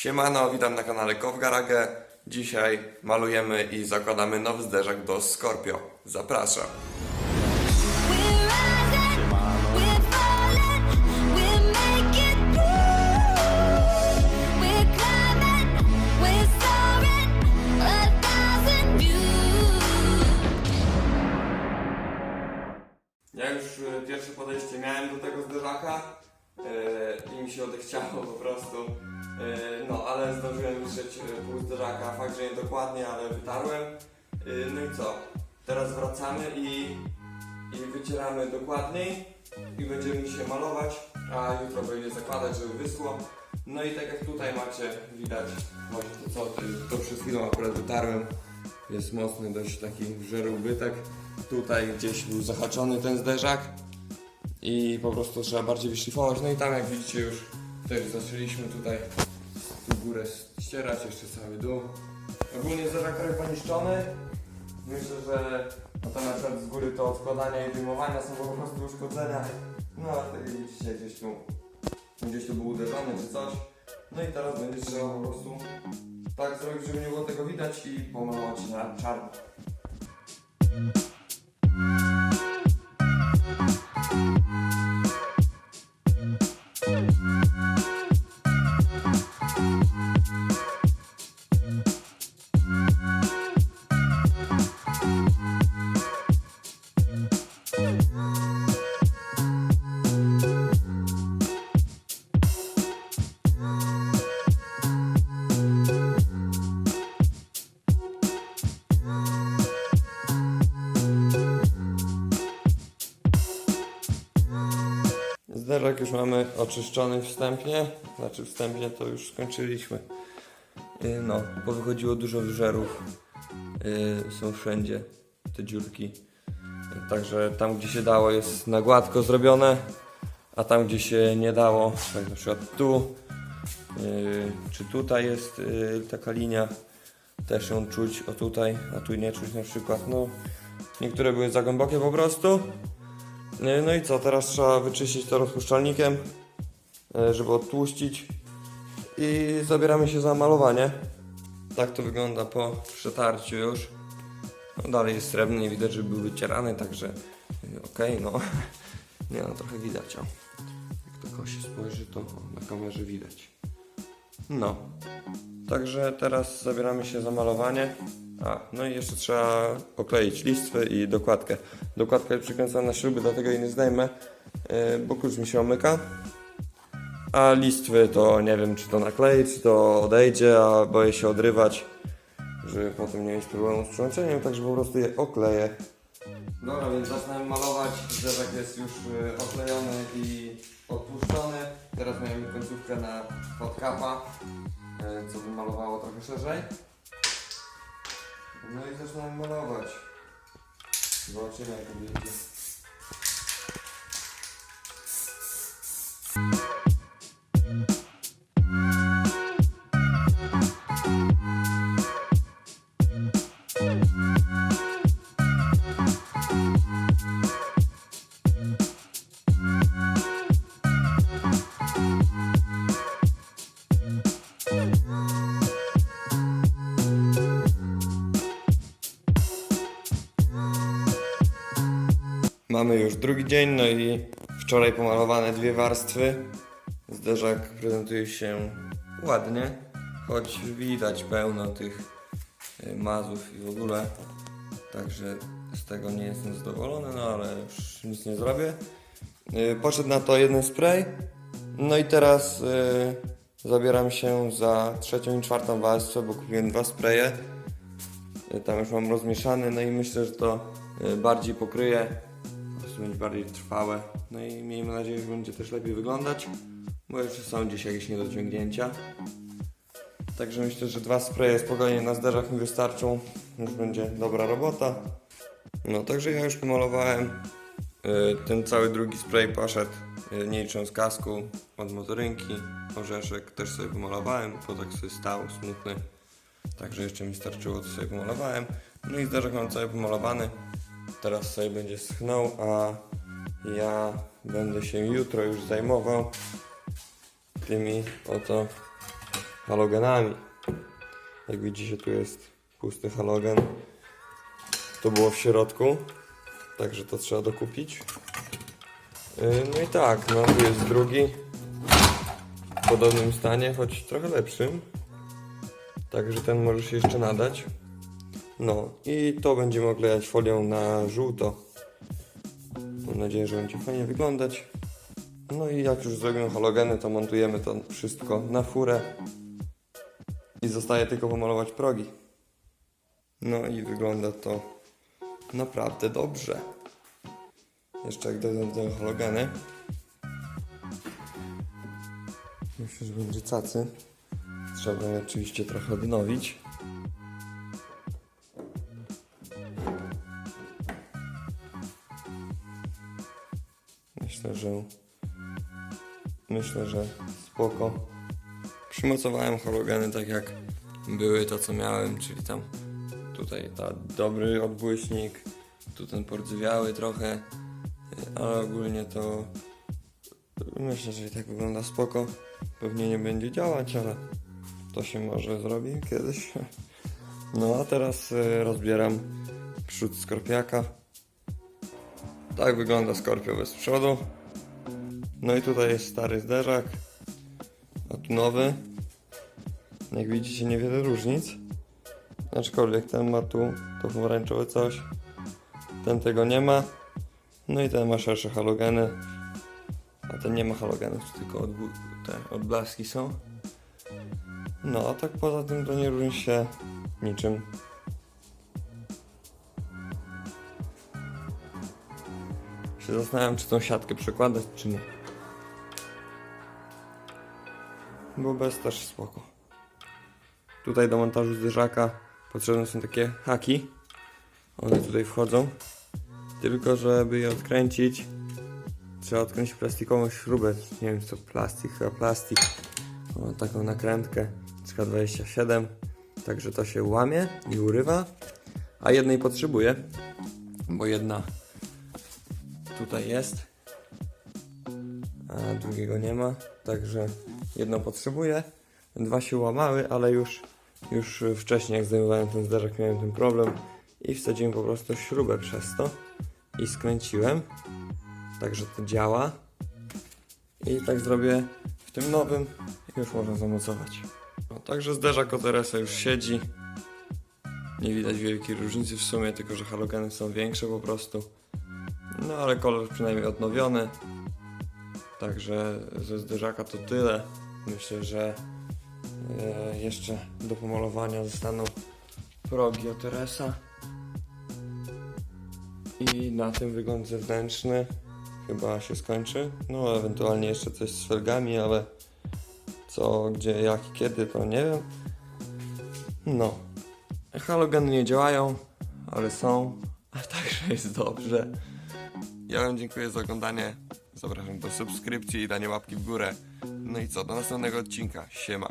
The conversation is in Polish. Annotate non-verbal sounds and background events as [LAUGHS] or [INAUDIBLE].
Siemano, witam na kanale Kow Garage. Dzisiaj malujemy i zakładamy nowy zderzak do Scorpio. Zapraszam. Ja już e, pierwsze podejście miałem do tego zderzaka i mi się odechciało po prostu. E, no, ale zdążyłem wytrzeć e, pół zderzaka, fakt, że nie dokładnie, ale wytarłem. E, no i co? Teraz wracamy i, i wycieramy dokładniej i będziemy się malować, a jutro będzie zakładać, żeby wyschło. No i tak jak tutaj macie, widać, może to co, to przed chwilą akurat wytarłem. Jest mocny, dość taki żeru bytek. Tutaj gdzieś był zahaczony ten zderzak i po prostu trzeba bardziej wyszlifować. No i tam jak widzicie już też zaczęliśmy tutaj tu górę ścierać, jeszcze cały dół. Ogólnie trochę poniszczony. Myślę, że no to na przykład z góry to odkładania i wyjmowania są po prostu uszkodzenia. No a tutaj widzicie gdzieś tu, gdzieś tu był uderzony czy coś. No i teraz będzie trzeba po prostu tak zrobić, żeby nie było tego widać i pomalować na czarno. Zderzak już mamy oczyszczony wstępnie, znaczy wstępnie to już skończyliśmy. Yy, No, bo wychodziło dużo żerów. Yy, są wszędzie te dziurki. Także tam gdzie się dało jest na gładko zrobione, a tam gdzie się nie dało, tak na przykład tu, yy, czy tutaj jest taka linia, też ją czuć, o tutaj, a tu nie czuć na przykład, no niektóre były za głębokie po prostu. E, No i co, teraz trzeba wyczyścić to rozpuszczalnikiem, e, żeby odtłuścić i zabieramy się za malowanie. Tak to wygląda po przetarciu już. No, dalej jest srebrny, widać, że był wycierany, także e, okej, no. [LAUGHS] Nie no, trochę widać, o. Jak tylko się spojrzy, to na kamerze widać. No. Także teraz zabieramy się za malowanie. A, no i jeszcze trzeba okleić listwy i dokładkę. Dokładka jest na śruby, dlatego jej nie zdejmę, yy, bo klucz mi się omyka. A listwy to nie wiem, czy to nakleić, czy to odejdzie, a boję się odrywać, żeby potem nie mieć problemu z przyłączeniem, także po prostu je okleję. Dobra, więc zaczynamy malować. Zderzak jest już y, oklejony i odpuszczony. Teraz mamy końcówkę na podkapa, y, co by malowało trochę szerzej. No i zaczynamy malować. Zobaczymy jak to wyjdzie. Mamy już drugi dzień, no i wczoraj pomalowane dwie warstwy. Zderzak prezentuje się ładnie, choć widać pełno tych y, mazów i w ogóle. Także z tego nie jestem zadowolony, no ale już nic nie zrobię. Y, Poszedł na to jeden spray. No i teraz y, zabieram się za trzecią i czwartą warstwę, bo kupiłem dwa spraye. Y, Tam już mam rozmieszany, no i myślę, że to bardziej pokryje będzie bardziej trwałe. No i miejmy nadzieję, że będzie też lepiej wyglądać, bo jeszcze są gdzieś jakieś niedociągnięcia. Także myślę, że dwa spraye spokojnie na zderzach mi wystarczą. Już będzie dobra robota. No, także ja już pomalowałem. Yy, Ten cały drugi spray poszedł, yy, nie licząc kasku, od motorynki. Orzeszek też sobie pomalowałem, bo tak sobie stał, smutny. Także jeszcze mi starczyło, co sobie pomalowałem. No i zderzak mam cały pomalowany. Teraz sobie będzie schnął, a ja będę się jutro już zajmował tymi oto halogenami. Jak widzicie, tu jest pusty halogen. To było w środku, także to trzeba dokupić. Yy, No i tak, no tu jest drugi w podobnym stanie, choć trochę lepszym. Także ten może się jeszcze nadać. No i to będziemy oklejać folią na żółto. Mam nadzieję, że będzie fajnie wyglądać. No i jak już zrobimy halogeny, to montujemy to wszystko na furę. I zostaje tylko pomalować progi. No i wygląda to naprawdę dobrze. Jeszcze jak dojdą do tego halogeny. Myślę, że będzie cacy. Trzeba je oczywiście trochę odnowić. Myślę, że myślę, że spoko. Przymocowałem halogeny tak jak były to co miałem, czyli tam tutaj ta dobry odbłyśnik, tu ten pordzewiały trochę, ale ogólnie to myślę, że i tak wygląda spoko. Pewnie nie będzie działać, ale to się może zrobi kiedyś. [LAUGHS] No a teraz y, rozbieram przód skorpiaka. Tak wygląda skorpio bez przodu. No i tutaj jest stary zderzak, a tu nowy. Jak widzicie niewiele różnic. Aczkolwiek ten ma tu to pomarańczowe coś. Ten tego nie ma. No i ten ma szersze halogeny. A ten nie ma halogenów, tylko odbł- te odblaski są. No a tak poza tym to nie różni się niczym. Się zastanawiam, czy tą siatkę przekładać, czy nie. Bo bez też spoko. Tutaj do montażu zderzaka potrzebne są takie haki. One tutaj wchodzą. Tylko żeby je odkręcić, trzeba odkręcić plastikową śrubę. Nie wiem, co plastik, chyba plastik. Taką nakrętkę. CK27. Także to się łamie i urywa. A jednej potrzebuję, bo jedna tutaj jest, a drugiego nie ma, także jedno potrzebuję. Dwa się łamały, ale już, już wcześniej jak zdejmowałem ten zderzak miałem ten problem i wsadziłem po prostu śrubę przez to i skręciłem, także to działa. I tak zrobię w tym nowym już można zamocować. No, także zderzak od RS-a już siedzi. Nie widać wielkiej różnicy w sumie, tylko że halogeny są większe po prostu. No ale kolor przynajmniej odnowiony. Także ze zderzaka to tyle. Myślę, że e, jeszcze do pomalowania zostaną progi od Teresa. I na tym wygląd zewnętrzny chyba się skończy. No ewentualnie jeszcze coś z felgami, ale co, gdzie, jak i kiedy to nie wiem. No. Halogeny nie działają, ale są. A także jest dobrze. Ja Wam dziękuję za oglądanie. Zapraszam do subskrypcji i danie łapki w górę. No i co, do następnego odcinka. Siema.